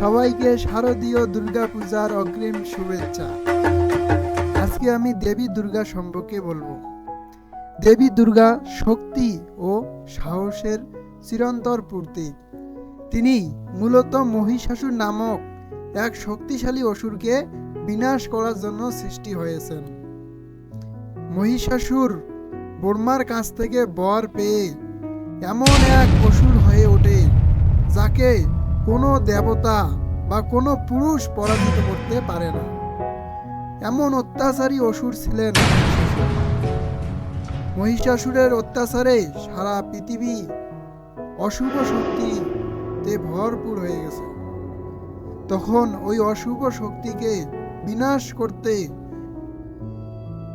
সবাইকে শারদীয় দুর্গা পূজার অগ্রিম শুভেচ্ছা। আজকে আমি দেবী দুর্গা সম্পর্কে বলব। দেবী দুর্গা শক্তি ও সাহসের চিরন্তর পূর্তি তিনি মূলত মহিষাসুর নামক এক শক্তিশালী অসুরকে বিনাশ করার জন্য সৃষ্টি হয়েছেন। মহিষাসুর বর্মার কাছ থেকে বর পেয়ে এমন এক অসুর কোনো দেবতা বা কোনো পুরুষ পরাজিত করতে পারে না। এমন অত্যাচারী অসুর ছিলেন মহিষাসুরের অত্যাচারে সারা পৃথিবী অশুভ শক্তিতে ভরপুর হয়ে গেছে। তখন ওই অশুভ শক্তিকে বিনাশ করতে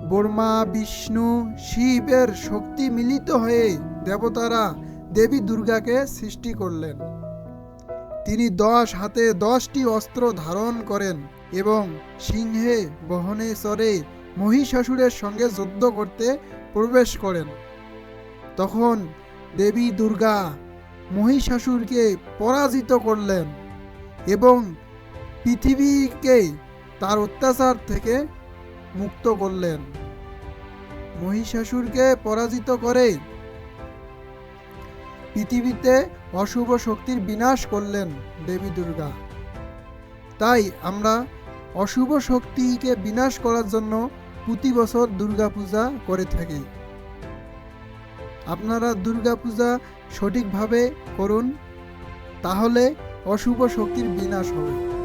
বর্মা, বিষ্ণু, শিবের শক্তি মিলিত হয়ে দেবতারা দেবী দুর্গাকে সৃষ্টি করলেন। তিনি দশ হাতে দশটি অস্ত্র ধারণ করেন এবং সিংহে বহনে চড়ে মহিষাসুরের সঙ্গে যুদ্ধ করতে প্রবেশ করেন। তখন দেবী দুর্গা মহিষাসুরকে পরাজিত করলেন এবং পৃথিবীকে তার অত্যাচার থেকে মুক্ত করলেন। মহিষাসুরকে পরাজিত করে পৃথিবীতে অশুভ শক্তির বিনাশ করলেন দেবী দুর্গা। তাই আমরা অশুভ শক্তিকে বিনাশ করার জন্য প্রতি বছর দুর্গা পূজা করে থাকি। আপনারা দুর্গা পূজা সঠিকভাবে করুন, তাহলে অশুভ শক্তির বিনাশ হবে।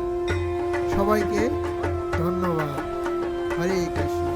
সবাইকে ধন্যবাদ। হরে কৃষ্ণ।